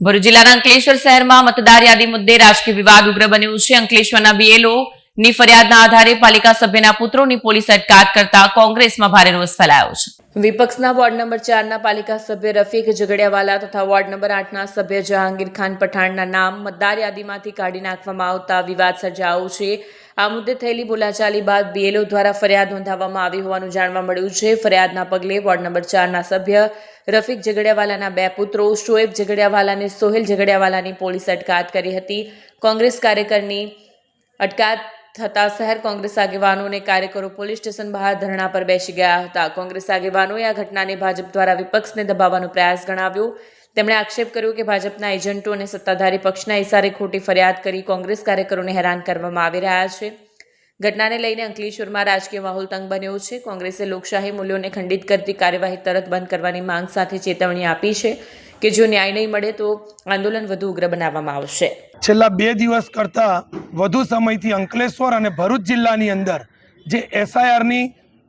ભરૂચ જિલ્લાના અંકલેશ્વર શહેરમાં મતદાર યાદી મુદ્દે રાજકીય વિવાદ ઉગ્ર બન્યું છે. અંકલેશ્વરના બીએલઓ ની ફરિયાદના આધારે પાલિકા સભ્યના પુત્રોની પોલીસ અટકાયત કરતા કોંગ્રેસમાં ભારે રોષ ફેલાયો છે. વિપક્ષના વોર્ડ નંબર ચારના પાલિકા સભ્ય રફીક ઝઘડિયાવાલા તથા વોર્ડ નંબર આઠના સભ્ય જહાંગીર ખાન પઠાણના નામ મતદાર યાદીમાંથી કાઢી નાખવામાં આવતા વિવાદ સર્જાયો છે. આ મુદ્દે થયેલી બોલાચાલી બાદ બીએલઓ દ્વારા ફરિયાદ નોંધાવવામાં આવી હોવાનું જાણવા મળ્યું છે. ફરિયાદના પગલે વોર્ડ નંબર ચારના સભ્ય રફીક ઝઘડિયાવાલાના બે પુત્રો શોએબ ઝઘડિયાવાલા સોહેલ ઝઘડિયાવાલાની પોલીસ અટકાયત કરી હતી. કોંગ્રેસ કાર્યકરની અટકાયત થતા શહેર કોંગ્રેસ આગેવાનો અને કાર્યકરો પોલીસ સ્ટેશન બહાર ધરણા પર બેસી ગયા હતા. કોંગ્રેસ આગેવાનોએ આ ઘટનાને ભાજપ દ્વારા વિપક્ષને દબાવવાનો પ્રયાસ ગણાવ્યો. તેમણે આક્ષેપ કર્યો કે ભાજપના એજન્ટો અને સત્તાધારી પક્ષના ઇશારે ખોટી ફરિયાદ કરી કોંગ્રેસ કાર્યકરોને હેરાન કરવામાં આવી રહ્યા છે. ઘટનાને લઈને અંકલેશ્વરમાં રાજકીય માહોલ તંગ બન્યો છે. કોંગ્રેસે લોકશાહી મૂલ્યોને ખંડિત કરતી કાર્યવાહી તરત બંધ કરવાની માંગ સાથે ચેતવણી આપી છે કે જો ન્યાય નહીં મળે તો આંદોલન વધુ ઉગ્ર બનાવવામાં આવશે. છેલ્લા બે દિવસ કરતાં વધુ સમયથી અંકલેશ્વર અને ભરૂચ જિલ્લાની અંદર જે એસઆઈઆરની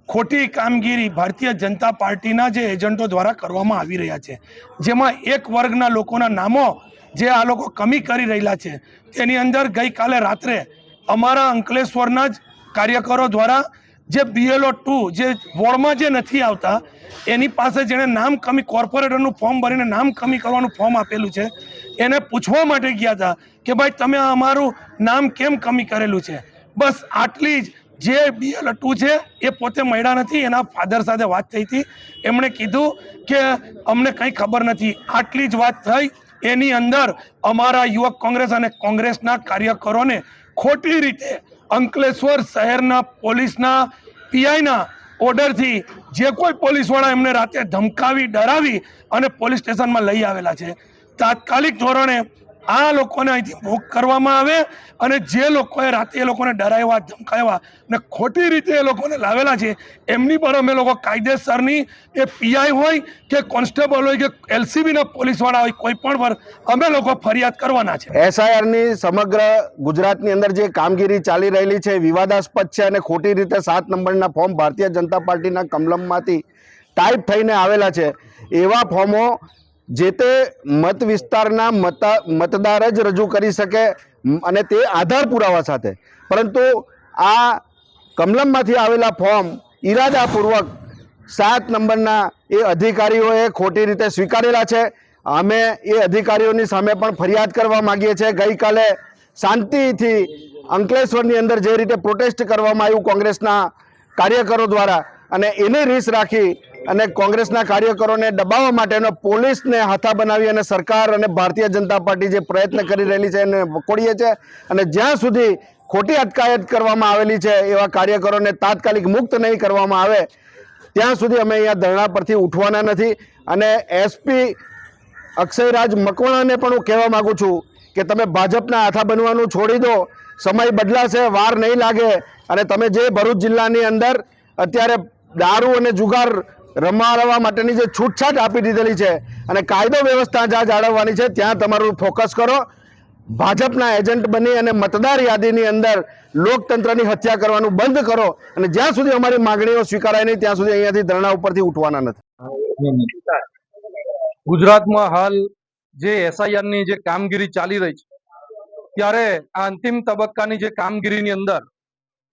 ખોટી કામગીરી ભારતીય જનતા પાર્ટીના જે એજન્ટો દ્વારા કરવામાં આવી રહ્યા છે, જેમાં એક વર્ગના લોકોના નામો જે આ લોકો કમી કરી રહેલા છે, તેની અંદર ગઈકાલે રાત્રે અમારા અંકલેશ્વરના જ કાર્યકરો દ્વારા જે બીએલઓ ટુ જે વોર્ડમાં જે નથી આવતા, એની પાસે જેણે નામ કમી કોર્પોરેટરનું ફોર્મ ભરીને નામ કમી કરવાનું ફોર્મ આપેલું છે, એને પૂછવા માટે ગયા હતા કે ભાઈ, તમે અમારું નામ કેમ કમી કરેલું છે? બસ આટલી જ જે બીએલ ટુ છે, એ પોતે મળ્યા નથી, એના ફાધર સાથે વાત થઈ હતી. એમણે કીધું કે અમને કંઈ ખબર નથી. આટલી જ વાત થઈ એની અંદર અમારા યુવક કોંગ્રેસ અને કોંગ્રેસના કાર્યકરોને ખોટી રીતે અંકલેશ્વર શહેરના પોલીસના પીઆઈના ઓર્ડરથી જે કોઈ પોલીસવાળા એમને રાતે ધમકાવી, ડરાવી અને પોલીસ સ્ટેશનમાં લઈ આવેલા છે. તાત્કાલિક ધોરણે આ લોકોને અહીંથી મૂક કરવામાં આવે અને જે લોકોએ રાતે એ લોકોને ડરાવ્યા, ધમકાવ્યા અને ખોટી રીતે એ લોકોને લાવેલા છે, એમની પર અમે લોકો કાયદેસરની એ પીઆઈ હોય કે કોન્સ્ટેબલ હોય કે એલસીબીના પોલીસવાળા હોય, કોઈ પણ પર અમે લોકો ફરિયાદ કરવાના છે. એસઆઈઆરની સમગ્ર ગુજરાતની અંદર જે કામગીરી ચાલી રહેલી છે, વિવાદાસ્પદ છે અને ખોટી રીતે સાત નંબરના ફોર્મ ભારતીય જનતા પાર્ટીના કમલમમાંથી ટાઈપ થઈને આવેલા છે, એવા ફોર્મો જે તે મત વિસ્તારના મતા મતદાર જ રજૂ કરી શકે અને તે આધાર પુરાવા સાથે. પરંતુ આ કમલમમાંથી આવેલા ફોર્મ ઈરાદાપૂર્વક સાત નંબરના એ અધિકારીઓએ ખોટી રીતે સ્વીકારેલા છે. અમે એ અધિકારીઓની સામે પણ ફરિયાદ કરવા માગીએ છીએ. ગઈકાલે શાંતિથી અંકલેશ્વરની અંદર જે રીતે પ્રોટેસ્ટ કરવામાં આવ્યું કોંગ્રેસના કાર્યકરો દ્વારા અને એને રીસ રાખી અને કોંગ્રેસના કાર્યકરોને દબાવવા માટેનો પોલીસને હાથા બનાવી અને સરકાર અને ભારતીય જનતા પાર્ટી જે પ્રયત્ન કરી રહેલી છે એને વખોડીએ છે. અને જ્યાં સુધી ખોટી અટકાયત કરવામાં આવેલી છે એવા કાર્યકરોને તાત્કાલિક મુક્ત નહીં કરવામાં આવે, ત્યાં સુધી અમે અહીંયા ધરણા પરથી ઉઠવાના નથી. અને એસપી અક્ષયરાજ મકવાણાને પણ હું કહેવા માગું છું કે તમે ભાજપના હાથા બનવાનું છોડી દો. સમય બદલાશે, વાર નહીં લાગે. અને તમે જે ભરૂચ જિલ્લાની અંદર અત્યારે દારૂ અને જુગાર રમાડવા માટેની જે છૂટછાટ આપી દીધેલી છે અને કાયદો વ્યવસ્થા જ્યાં જાળવવાની છે, ત્યાં તમારું ફોકસ કરો. ભાજપના એજન્ટ બની અને મતદાર યાદીની અંદર લોકતંત્રની હત્યા કરવાનું બંધ કરો અને જ્યાં સુધી અમારી માગણીઓ સ્વીકારાય નહીં, ત્યાં સુધી અહીંયાથી ધરણા ઉપરથી ઉઠવાના નથી. ગુજરાતમાં હાલ જે એસઆઈઆરની જે કામગીરી ચાલી રહી છે, ત્યારે આ અંતિમ તબક્કાની જે કામગીરીની અંદર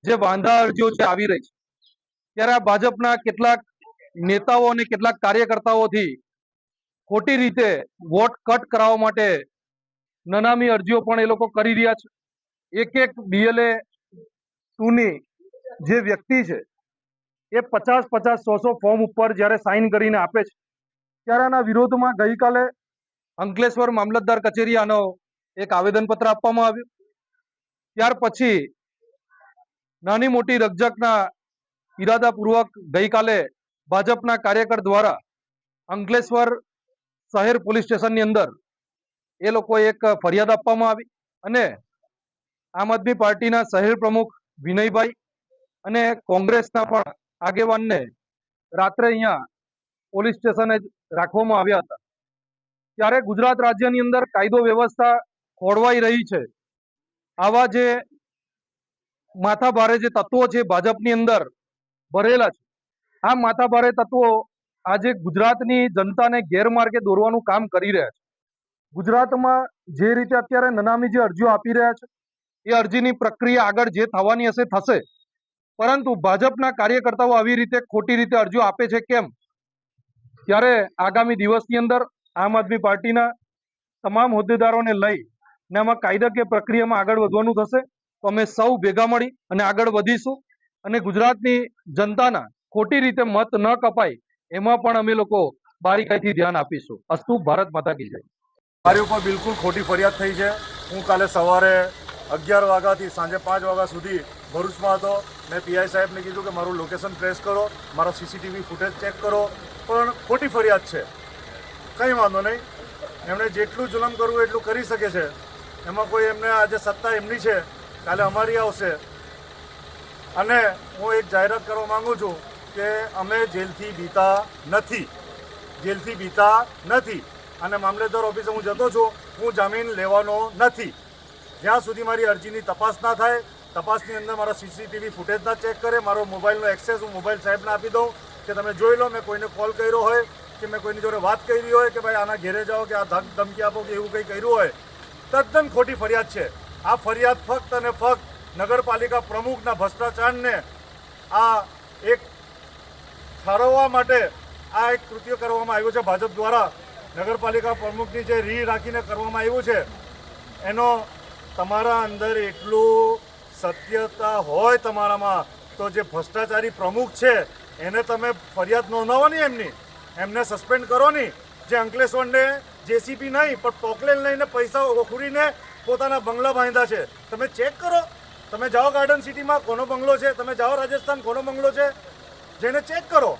જે વાંધા અરજીઓ છે આવી રહી છે, ત્યારે આ ભાજપના કેટલાક નેતાઓ અને કેટલાક કાર્યકર્તાઓથી ખોટી રીતે વોટ કટ કરાવવા માટે નનામી અરજીઓ પણ એ લોકો કરી રહ્યા છે. એક એક ડીએલએ ટુની જે વ્યક્તિ છે, એ પચાસ પચાસ સો સો ફોર્મ ઉપર જ્યારે સાઇન કરીને આપે છે, ત્યારે આના વિરોધમાં ગઈકાલે અંકલેશ્વર મામલતદાર કચેરી આનો એક આવેદનપત્ર આપવામાં આવ્યું. ત્યાર પછી નાની મોટી રકઝકના ઈરાદાપૂર્વક ગઈકાલે ભાજપના કાર્યકર દ્વારા અંકલેશ્વર શહેર પોલીસ સ્ટેશનની અંદર એ લોકો એક ફરિયાદ આપવામાં આવી અને આમ આદમી પાર્ટીના શહેર પ્રમુખ વિનયભાઈ અને કોંગ્રેસના પણ આગેવાનને રાત્રે અહીંયા પોલીસ સ્ટેશને રાખવામાં આવ્યા હતા. ત્યારે ગુજરાત રાજ્યની અંદર કાયદો વ્યવસ્થા ખોળવાઈ રહી છે. આવા જે માથાભારે જે તત્વો છે ભાજપની અંદર ભરેલા છે આ માથાભારે તત્વો આજે ગુજરાતની જનતાને ગેરમાર્ગે દોરવાનું કામ કરી રહ્યા છે. ગુજરાતમાં જે રીતે અત્યારે નનામી જે અરજીઓ આપી રહ્યા છે, એ અરજીની પ્રક્રિયા આગળ જે થવાની હશે, થશે. પરંતુ ભાજપના કાર્યકર્તાઓ આવી રીતે ખોટી રીતે અરજીઓ આપે છે કેમ? ત્યારે આગામી દિવસની અંદર આમ આદમી પાર્ટીના તમામ હોદ્દેદારોને લઈ ને આમાં કાયદાકીય પ્રક્રિયામાં આગળ વધવાનું થશે. તો અમે સૌ ભેગા મળી અને આગળ વધીશું અને ગુજરાતની જનતાના ખોટી રીતે મત ન કપાય, એમાં પણ અમે લોકો બારીકાઈથી ધ્યાન આપીશું. અસ્તુ ભારત માતા કી જય. મારી ઉપર બિલકુલ ખોટી ફરિયાદ થઈ છે. હું કાલે સવારે અગિયાર વાગ્યાથી સાંજે પાંચ વાગ્યા સુધી ભરૂચમાં હતો. મેં પીઆઈ સાહેબને કીધું કે મારું લોકેશન ટ્રેસ કરો, મારો સીસીટીવી ફૂટેજ ચેક કરો, પણ ખોટી ફરિયાદ છે. કંઈ વાંધો નહીં. એમણે જેટલું જુલમ કરવું એટલું કરી શકે છે. એમાં કોઈ એમને આજે સત્તા એમની છે. કાલે અમારી આવશે. અને હું એક જાહેરાત કરવા માગું છું. કે અમે જેલથી બીતા નથી. જેલથી બીતા નથી. અને મામલેદાર ઓફિસે હું જતો છું, હું જામીન લેવાનો નથી. જ્યાં સુધી મારી અરજીની તપાસ ના થાય, તપાસની અંદર મારા સીસીટીવી ફૂટેજ ના ચેક કરે, મારો મોબાઈલનો એક્સેસ હું મોબાઈલ સાહેબને આપી દઉં કે તમે જોઈ લો, મેં કોઈને કોલ કર્યો હોય કે મેં કોઈની જોડે વાત કરી હોય કે ભાઈ આના ઘેરે જાઓ કે આ ધમકી આપો કે એવું કંઈ કર્યું હોય. તદ્દન ખોટી ફરિયાદ છે. આ ફરિયાદ ફક્ત અને ફક્ત નગરપાલિકા પ્રમુખના ભ્રષ્ટાચારને આ એક ઠારવવા માટે આ એક કૃત્ય કરવામાં આવ્યું છે. ભાજપ દ્વારા નગરપાલિકા પ્રમુખની જે રી રાખીને કરવામાં આવ્યું છે, એનો તમારા અંદર એટલું સત્યતા હોય તમારામાં, તો જે ભ્રષ્ટાચારી પ્રમુખ છે, એને તમે ફરિયાદ નોંધાવો નહીં એમની. એમને સસ્પેન્ડ કરો નહીં જે અંકલેશ્વરને જેસીબી નહીં, પણ પોકલેન લઈને પૈસા ઓખડીને પોતાના બંગલા બાંધ્યા છે. તમે ચેક કરો. તમે જાઓ ગાર્ડન સિટીમાં કોનો બંગલો છે, તમે જાઓ રાજસ્થાન કોનો બંગલો છે જેને ચેક કરો.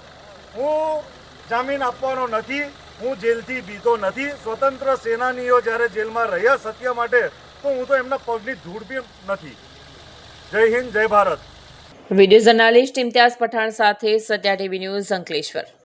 હું જામીન આપવાનો નથી, હું જેલથી બીતો નથી. સ્વતંત્ર સેનાનીઓ જ્યારે જેલમાં રહ્યા સત્ય માટે, તો હું તો એમના પગની ધૂળ બી નથી. જય હિન્દ, જય ભારત. વીડિયો જર્નાલિસ્ટ ઇમ્તિયાઝ પઠાણ સાથે સત્યા ટીવી ન્યૂઝ અંકલેશ્વર.